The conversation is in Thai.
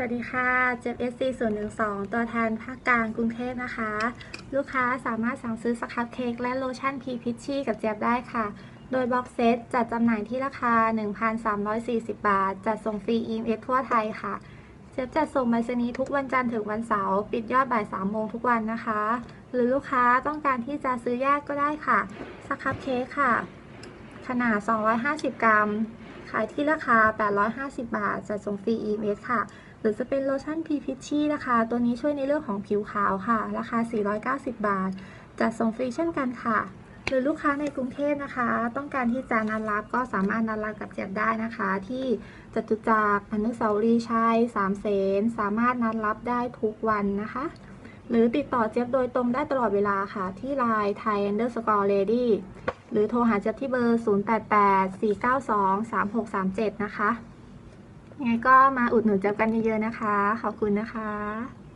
สวัสดีค่ะเจ็บ SC 0 1 2ตัวแทนภาคกลางกรุงเทพนะคะ ลูกค้าสามารถสั่งซื้อสครับเค้กและโลชั่นพีพิชชี่กับเจี๊ยบได้ค่ะ โดยบ็อกเซตจัดจำหน่ายที่ราคา 1,340 บาท จัดส่งฟรี EMS ทั่วไทยค่ะ เจี๊ยบจัดส่งไปรษณีย์ทุกวันจันทร์ถึงวันเสาร์ปิดยอดบ่าย3โมงทุกวันนะคะ หรือลูกค้าต้องการที่จะซื้อแยกก็ได้ค่ะสครับเค้กค่ะ ขนาด 250 กรัม ขายที่ราคา 850 บาท จัดส่งฟรี EMS ค่ะ หรือจะเป็นโลชั่นพีพิชชี่นะคะ ตัวนี้ช่วยในเรื่องของผิวขาวค่ะ ราคา 490 บาท จัดส่งฟรีเช่นกันค่ะ หรือลูกค้าในกรุงเทพนะคะ ต้องการที่จะนัดรับก็สามารถนัดรับกับเจี๊ยบได้นะคะ ที่จตุจักรอนุสาวรีย์ชัยสามเสนสามารถนัดรับได้ทุกวันนะคะหรือติดต่อเจี๊ยบโดยตรงได้ตลอดเวลาค่ะ ที่ไลน์ Thai underscore lady หรือโทรหาเจี๊ยบที่เบอร์ 0884923637 นะคะยังไงก็มาอุดหนุนเจี๊ยบกันเยอะๆนะคะ ขอบคุณนะคะ